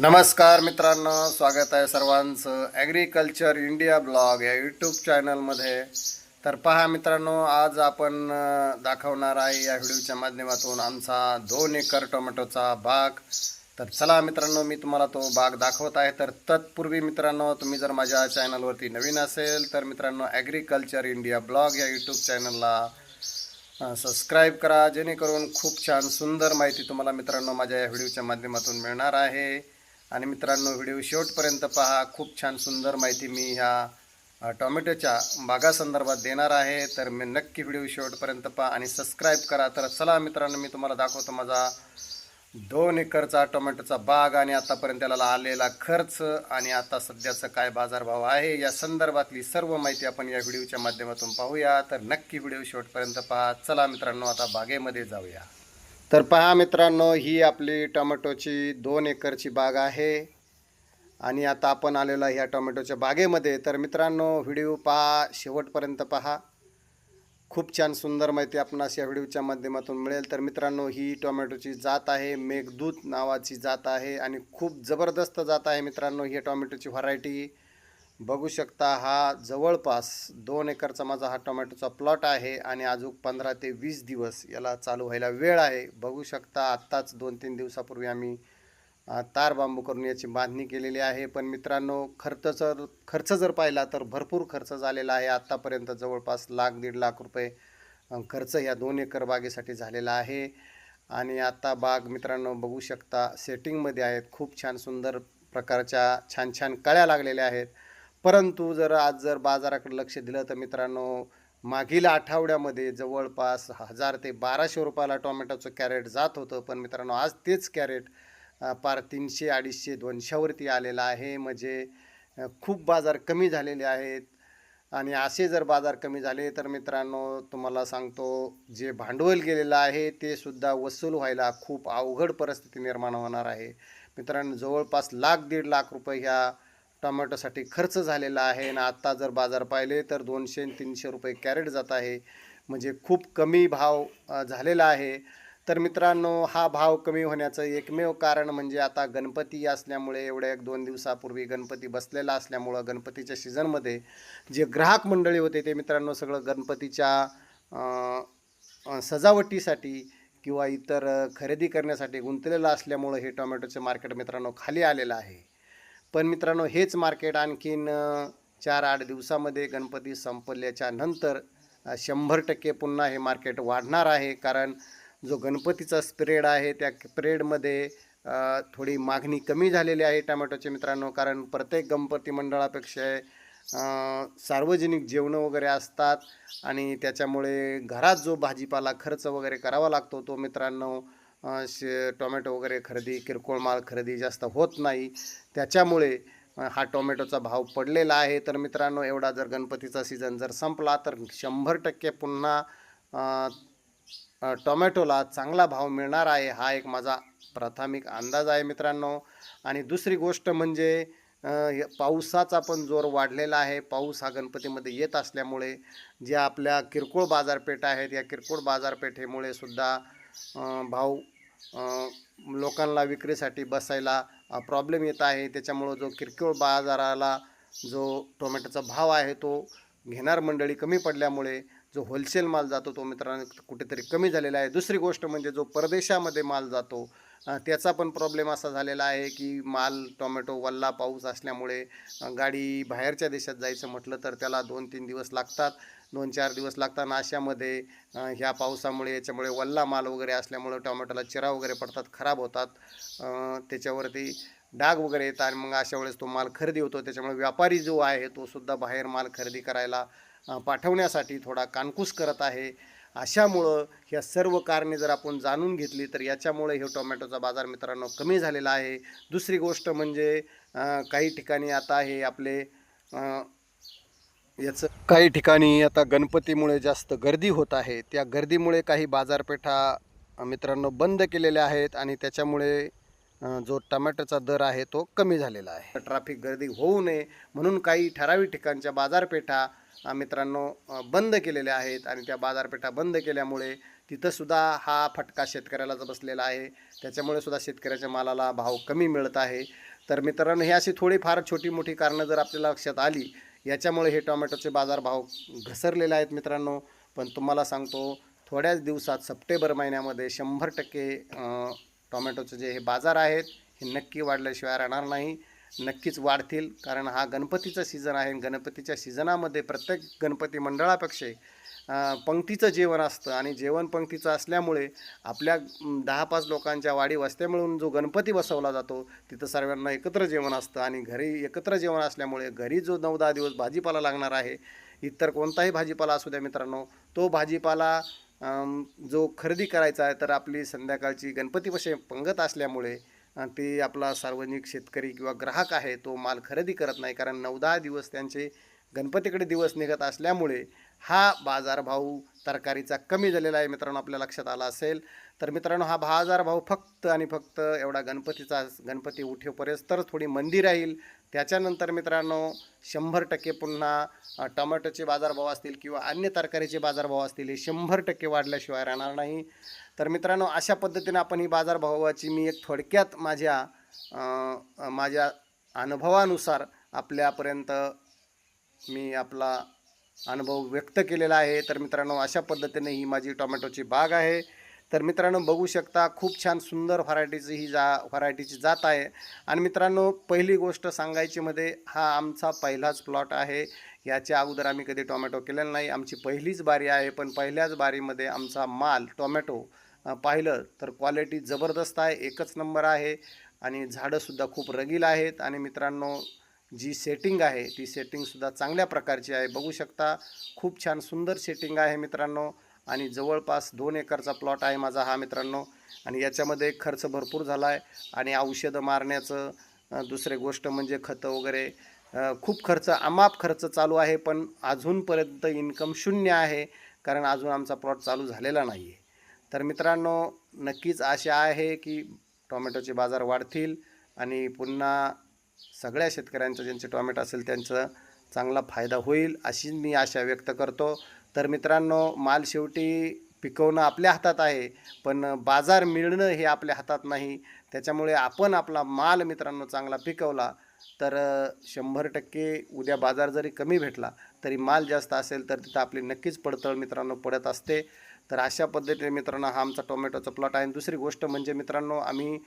नमस्कार मित्रांनो स्वागत आहे सर्वांचं ॲग्रिकल्चर इंडिया ब्लॉग या यूट्यूब चॅनलमध्ये तर पहा मित्रांनो आज आपण दाखवणार आहे या व्हिडिओच्या माध्यमातून आमचा दोन एकर टोमॅटोचा बाग. तर चला मित्रांनो मी तुम्हाला तो बाग दाखवत आहे. तर तत्पूर्वी मित्रांनो तुम्ही जर माझ्या चॅनलवरती नवीन असेल तर मित्रांनो ॲग्रिकल्चर इंडिया ब्लॉग या यूट्यूब चॅनलला सबस्क्राईब करा. जेणेकरून खूप छान सुंदर माहिती तुम्हाला मित्रांनो माझ्या या व्हिडिओच्या माध्यमातून मिळणार आहे. आणि मित्रांनो व्हिडिओ शेवटपर्यंत पहा. खूप छान सुंदर माहिती मी ह्या टॉमॅटोच्या टोमॅटोच्या बागासंदर्भात देणार आहे. तर मी नक्की व्हिडिओ शेवटपर्यंत पहा आणि सबस्क्राईब करा. तर चला मित्रांनो मी तुम्हाला दाखवतो माझा दोन एकरचा टोमॅटोचा बाग आणि आतापर्यंत त्याला आलेला खर्च आणि आता सध्याचं काय बाजारभाव आहे या संदर्भातली सर्व माहिती आपण या व्हिडिओच्या माध्यमातून पाहूया. तर नक्की व्हिडिओ शेवटपर्यंत पहा. चला मित्रांनो आता बागेमध्ये जाऊया. तर पहा मित्रांनो ही आपली टोमॅटोची दोन एकरची बाग आहे. आणि आता आपण आलेलो आहे ह्या टोमॅटोच्या बागेमध्ये. तर मित्रांनो व्हिडिओ पहा शेवटपर्यंत पहा. खूप छान सुंदर माहिती आपणास या व्हिडिओच्या माध्यमातून मिळेल. तर मित्रांनो ही टोमॅटोची जात आहे मेघदूत नावाची जात आहे आणि खूप जबरदस्त जात आहे मित्रांनो ही टोमॅटोची व्हरायटी. बघू शकता हा जवळपास दोन एकरचा माझा हा टोमॅटोचा प्लॉट आहे आणि अजून पंधरा ते वीस दिवस याला चालू व्हायला वेळ आहे. बघू शकता आत्ताच दोन तीन दिवसापूर्वी आम्ही तार बांबू करून याची बांधणी केलेली आहे. पण मित्रांनो खर्च जर खर्च जर पाहिला तर भरपूर खर्च झालेला आहे. आत्तापर्यंत जवळपास लाख दीड लाख रुपये खर्च या दोन एकर बागेसाठी झालेला आहे. आणि आत्ता बाग मित्रांनो बघू शकता सेटिंगमध्ये आहेत. खूप छान सुंदर प्रकारच्या छान छान कळ्या लागलेल्या आहेत. परंतु जर आज जर बाजाराकडे लक्ष दिलं तर मित्रांनो मागील आठवड्यामध्ये जवळपास हजार ते बाराशे रुपयाला टोमॅटोचं कॅरेट जात होतं. पण मित्रांनो आज तेच कॅरेट पार तीनशे अडीचशे दोनशेवरती आलेलं आहे. म्हणजे खूप बाजार कमी झालेले आहेत. आणि असे जर बाजार कमी झाले तर मित्रांनो तुम्हाला सांगतो जे भांडवल गेलेलं आहे ते सुद्धा वसूल व्हायला खूप अवघड परिस्थिती निर्माण होणार आहे. मित्रांनो जवळपास लाख दीड लाख रुपये ह्या टोमॅटोसाठी खर्च झालेला आहे आणि आत्ता जर बाजार पाहिले तर दोनशे तीनशे रुपये कॅरेट जात आहे. म्हणजे खूप कमी भाव झालेला आहे. तर मित्रांनो हा भाव कमी होण्याचं एकमेव कारण म्हणजे आता गणपती असल्यामुळे एवढ्या एक दोन दिवसापूर्वी गणपती बसलेला असल्यामुळं गणपतीच्या सीझनमध्ये जे ग्राहक मंडळी होते ते मित्रांनो सगळं गणपतीच्या सजावटीसाठी किंवा इतर खरेदी करण्यासाठी गुंतलेलं असल्यामुळं हे टोमॅटोचं मार्केट मित्रांनो खाली आलेलं आहे. पण मित्रांनो हेच मार्केट आणखीन चार आठ दिवसामध्ये गणपती संपल्याच्या नंतर शंभर टक्के पुन्हा हे मार्केट वाढणार आहे. कारण जो गणपतीचा स्प्रेड आहे त्या स्प्रेडमध्ये थोडी मागणी कमी झालेली आहे टमॅटोचे मित्रांनो. कारण प्रत्येक गणपती मंडळापेक्षा सार्वजनिक जेवणं वगैरे असतात आणि त्याच्यामुळे घरात जो भाजीपाला खर्च वगैरे करावा लागतो तो मित्रांनो शे टोमॅटो वगैरे खरेदी किरकोळ माल खरेदी जास्त होत नाही. त्याच्यामुळे हा टोमॅटोचा भाव पडलेला आहे. तर मित्रांनो एवढा जर गणपतीचा सीझन जर संपला तर शंभर टक्के पुन्हा टोमॅटोला चांगला भाव मिळणार आहे. हा एक माझा प्राथमिक अंदाज आहे मित्रांनो. आणि दुसरी गोष्ट म्हणजे पाऊसाचा पावसाचा पण जोर वाढलेला आहे. पाऊस हा गणपतीमध्ये येत असल्यामुळे ज्या आपल्या किरकोळ बाजारपेठा आहेत या किरकोळ बाजारपेठेमुळे सुद्धा भाव लोकांना विक्रीसाठी बसायला प्रॉब्लेम येत आहे. त्याच्यामुळं जो किरकोळ बाजाराला जो टोमॅटोचा भाव आहे तो घेणार मंडळी कमी पडल्यामुळे जो होलसेल माल जातो तो मित्रांनो कुठेतरी कमी झालेला आहे. दुसरी गोष्ट म्हणजे जो परदेशामध्ये माल जातो त्याचा पण प्रॉब्लेम असा झालेला आहे की माल टोमॅटो वल्ला पाऊस असल्यामुळे गाडी बाहेरच्या देशात जायचं म्हटलं तर त्याला दोन तीन दिवस लागतात. दोन चार दिवस लागतात नाशामध्ये ह्या पावसामुळे याच्यामुळे वल्ला माल वगैरे असल्यामुळं टोमॅटोला चिरा वगैरे पडतात खराब होतात. त्याच्यावरती डाग वगैरे येतात आणि मग अशा वेळेस तो माल खरेदी होतो. त्याच्यामुळे व्यापारी जो आहे तो सुद्धा बाहेर माल खरेदी करायला पाठवण्यासाठी थोडा कानकूस करत आहे. अशामुळं ह्या सर्व कारणे जर आपण जाणून घेतली तर याच्यामुळे हे टोमॅटोचा बाजार मित्रांनो कमी झालेला आहे. दुसरी गोष्ट म्हणजे काही ठिकाणी आता हे आपले याचं काही ठिकाणी आता गणपतीमुळे जास्त गर्दी होत आहे. त्या गर्दीमुळे काही बाजारपेठा मित्रांनो बंद केलेल्या आहेत आणि त्याच्यामुळे जो टमॅटोचा दर आहे तो कमी झालेला आहे. ट्रॅफिक गर्दी होऊ नये म्हणून काही ठराविक ठिकाणच्या बाजारपेठा मित्रांनो बंद केलेल्या आहेत आणि त्या बाजारपेठा बंद केल्यामुळे तिथंसुद्धा हा फटका शेतकऱ्याला बसलेला आहे. त्याच्यामुळे सुद्धा शेतकऱ्याच्या मालाला भाव कमी मिळत आहे. तर मित्रांनो हे अशी थोडीफार छोटी मोठी कारणं जर आपल्याला लक्षात आली याच्यामुळे हे टोमॅटोचे बाजारभाव घसरलेले आहेत मित्रांनो. पण तुम्हाला सांगतो थोड्याच दिवसात सप्टेंबर महिन्यामध्ये शंभर टक्के टोमॅटोचे जे हे बाजार आहेत हे नक्की वाढल्याशिवाय राहणार नाही. नक्कीच वाढतील कारण हा गणपतीचा सीझन आहे गणपतीच्या सीझनामध्ये प्रत्येक गणपती मंडळापेक्षा पंक्तीचं जेवण असतं आणि जेवण पंक्तीचं असल्यामुळे आपल्या दहा पाच लोकांच्या वाडी वस्त्या मिळून जो गणपती बसवला जातो तिथं सर्वांना एकत्र जेवण असतं आणि घरी एकत्र जेवण असल्यामुळे घरी जो नऊ दहा दिवस भाजीपाला लागणार आहे इतर कोणताही भाजीपाला असू द्या मित्रांनो तो भाजीपाला जो खरेदी करायचा आहे तर आपली संध्याकाळची गणपतीपाशी पंगत असल्यामुळे ते आपला सार्वजनिक शेतकरी किंवा ग्राहक आहे तो माल खरेदी करत नाही. कारण नऊ दहा दिवस त्यांचे गणपतीकडे दिवस निघत असल्यामुळे हा बाजारभाव तरकारीचा कमी झालेला आहे मित्रांनो आपल्या लक्षात आला असेल. तर मित्रांनो हा बाजारभाव फक्त आणि फक्त एवढा गणपतीचा गणपती उठेपर्यंत तर थोडी मंदी राहील. त्याच्यानंतर मित्रांनो शंभर टक्के पुन्हा अ, टोमॅटोचे बाजारभाव असतील किंवा अन्य तरकारीचे बाजारभाव असतील हे शंभर टक्के वाढल्याशिवाय राहणार नाही. तर मित्रांनो अशा पद्धतीने आपण ही बाजारभावाची मी एक थोडक्यात माझ्या माझ्या अनुभवानुसार आपल्यापर्यंत मी आपला अनुभव व्यक्त केलेला आहे. तर मित्रांनो अशा पद्धतीने ही माझी टोमॅटोची बाग आहे. तर मित्रांनो बघू शकता खूप छान सुंदर व्हरायटीची ही जा व्हरायटीची जात आहे. आणि मित्रांनो पहिली गोष्ट सांगायची मध्ये हा आमचा पहिलाच प्लॉट आहे. याच्या अगोदर आम्ही कधी टोमॅटो केलेला नाही. आमची पहिलीच बारी आहे पण पहिल्याच बारीमध्ये आमचा माल टोमॅटो पाहिलं तर क्वालिटी जबरदस्त आहे एकच नंबर आहे. आणि झाडंसुद्धा खूप रगील आहेत. आणि मित्रांनो जी सेटिंग आहे ती सेटिंगसुद्धा चांगल्या प्रकारची आहे. बघू शकता खूप छान सुंदर सेटिंग आहे मित्रांनो. आणि जवळपास दोन एकरचा प्लॉट आहे माझा हा मित्रांनो. आणि याच्यामध्ये खर्च भरपूर झाला आहे आणि औषधं मारण्याचं दुसरे गोष्ट म्हणजे खतं वगैरे खूप खर्च अमाप खर्च चालू आहे पण अजूनपर्यंत इन्कम शून्य आहे कारण अजून आमचा प्लॉट चालू झालेला नाही आहे तर मित्रांनो नक्कीच आशा आहे की टोमॅटोचे बाजार वाढतील आणि पुन्हा सगळ्या शेतकऱ्यांचं ज्यांचे टोमॅटो असेल त्यांचा चांगला फायदा होईल अशी मी आशा व्यक्त करतो. तर मित्रांनो माल शेवटी पिकवणं आपल्या हातात आहे पण बाजार मिळणं हे आपल्या हातात नाही. त्याच्यामुळे आपण आपला माल मित्रांनो चांगला पिकवला तर शंभर टक्के उद्या बाजार जरी कमी भेटला तरी माल जास्त असेल तर तिथं आपली नक्कीच पडतळ मित्रांनो पडत असते. तर अशा पद्धतीने मित्रांनो हा आमचा टोमॅटोचा प्लॉट आहे. आणि दुसरी गोष्ट म्हणजे मित्रांनो आम्ही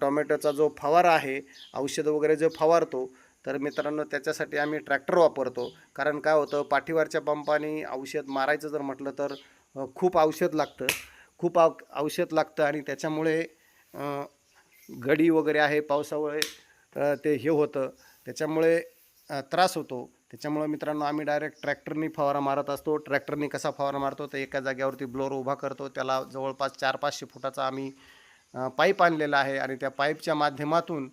टोमॅटोचा जो फवारा आहे औषधं वगैरे जो फवारतो तर मित्रांनो त्याच्यासाठी आम्ही ट्रॅक्टर वापरतो. कारण काय होतं पाठीवरच्या पंपाने औषध मारायचं जर म्हटलं तर खूप औषध लागतं. खूप औ औषध लागतं आणि त्याच्यामुळे गडी वगैरे आहे पावसामुळे ते हे होतं. त्याच्यामुळे त्रास होतो. त्याच्यामुळं मित्रांनो आम्ही डायरेक्ट ट्रॅक्टरनी फवारा मारत असतो. ट्रॅक्टरनी कसा फवारा मारतो तर एका जागेवरती ब्लोअर उभा करतो. त्याला जवळपास चार पाचशे फुटाचा आम्ही पाईप आणलेला आहे आणि त्या पाईपच्या माध्यमातून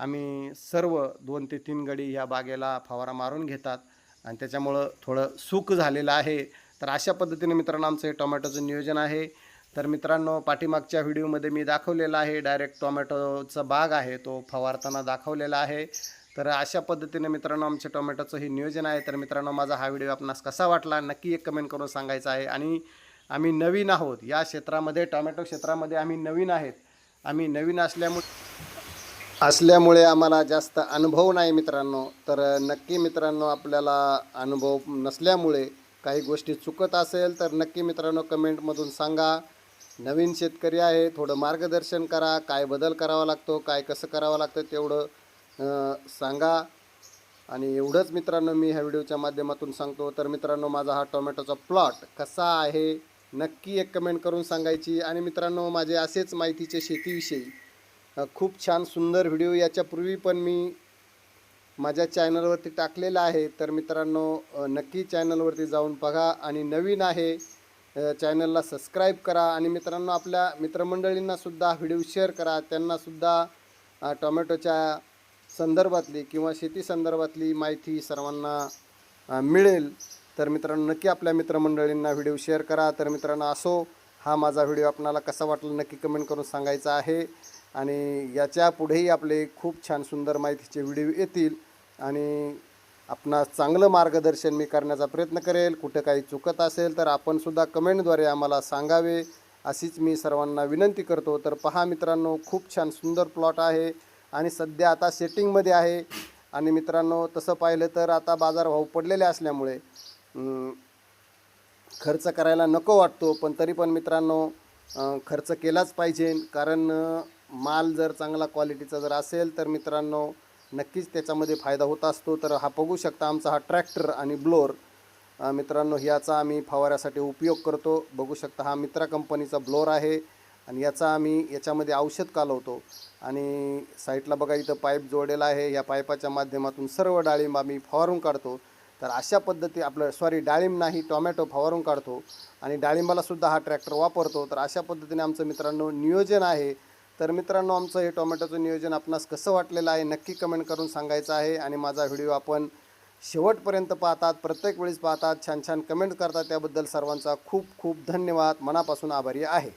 आम्ही सर्व दोन ते तीन गडी ह्या बागेला फवारा मारून घेतात आणि त्याच्यामुळं थोडं सुख झालेलं आहे. तर अशा पद्धतीने मित्रांनो आमचं हे टोमॅटोचं नियोजन आहे. तर मित्रांनो पाठीमागच्या व्हिडिओमध्ये मी दाखवलेला आहे. डायरेक्ट टोमॅटोचा बाग आहे तो फवारताना दाखवलेला आहे. तर अशा पद्धतीने मित्रांनो आमच्या टोमॅटोचं हे नियोजन आहे. तर मित्रांनो माझा हा व्हिडिओ आपणास कसा वाटला नक्की एक कमेंट करून सांगायचा आहे. आणि आम्ही नवीन आहोत. या क्षेत्रामध्ये टोमॅटो क्षेत्रामध्ये आम्ही नवीन आहेत. आम्ही नवीन असल्यामुळे असल्यामुळे आम्हाला जास्त अनुभव नाही मित्रांनो. तर नक्की मित्रांनो आपल्याला अनुभव नसल्यामुळे काही गोष्टी चुकत असेल तर नक्की मित्रांनो कमेंटमधून सांगा. नवीन शेतकरी आहे थोडं मार्गदर्शन करा. काय बदल करावा लागतो काय कसं करावं लागतं तेवढं सांगा. आणि एवढंच मित्रांनो मी ह्या व्हिडिओच्या माध्यमातून सांगतो. तर मित्रांनो माझा हा टोमॅटोचा प्लॉट कसा आहे नक्की एक कमेंट करून सांगायची. आणि मित्रांनो माझे असेच माहितीचे शेतीविषयी खूप छान सुंदर व्हिडिओ याच्यापूर्वी पण मी माझ्या चॅनलवरती टाकलेला आहे. तर मित्रांनो नक्की चॅनलवरती जाऊन बघा आणि नवीन आहे चॅनलला सबस्क्राईब करा आणि मित्रांनो आपल्या मित्रमंडळींनासुद्धा व्हिडिओ शेअर करा. त्यांनासुद्धा टोमॅटोच्या संदर्भातली किंवा शेती संदर्भातली माहिती सर्वांना मिळेल. तर मित्रांनो नक्की आपल्या मित्रमंडळींना व्हिडिओ शेअर करा. तर मित्रांनो असो हा माझा व्हिडिओ आपणाला कसा वाटला नक्की कमेंट करून सांगायचा आहे. आणि याच्या पुढेही आपले खूप छान सुंदर माहितीचे व्हिडिओ येतील. आणि आपणास चांगलं मार्गदर्शन मी करण्याचा प्रयत्न करेल. कुठं काही चुकत असेल तर आपणसुद्धा कमेंटद्वारे आम्हाला सांगावे. अशीच मी सर्वांना विनंती करतो. तर पहा मित्रांनो खूप छान सुंदर प्लॉट आहे आणि सध्या आता सेटिंगमध्ये आहे. आणि मित्रांनो तसं पाहिलं तर आता बाजारभाव पडलेले असल्यामुळे खर्च करायला नको वाटतो. पण तरी पण मित्रांनो खर्च केलाच पाहिजे. कारण माल जर चांगला क्वालिटीचा जर असेल तर मित्रांनो नक्कीच त्याच्यामध्ये फायदा होत असतो. तर हा बघू शकता आमचा हा ट्रॅक्टर आणि ब्लोअर मित्रांनो ह्याचा आम्ही फवाऱ्यासाठी उपयोग करतो. बघू शकता हा मित्रा कंपनीचा ब्लोअर आहे आणि याचा आम्ही याच्यामध्ये औषध कालवतो. आणि साईडला बघा इथं पाईप जोडलेला आहे. या पाईपाच्या माध्यमातून सर्व डाळिंब आम्ही फवारून काढतो. तर अशा पद्धती आपलं सॉरी डाळिंब नाही टोमॅटो फवारून काढतो. आणि डाळिंबालासुद्धा हा ट्रॅक्टर वापरतो. तर अशा पद्धतीने आमचं मित्रांनो नियोजन आहे. तर मित्रांनो आमचं हे टोमॅटोचं नियोजन आपणास कसं वाटलेलं आहे नक्की कमेंट करून सांगायचं आहे. आणि माझा व्हिडिओ आपण शेवटपर्यंत पाहतात प्रत्येक वेळेस पाहतात. छान छान कमेंट करतात. त्याबद्दल सर्वांचा खूप खूप धन्यवाद. मनापासून आभारी आहे.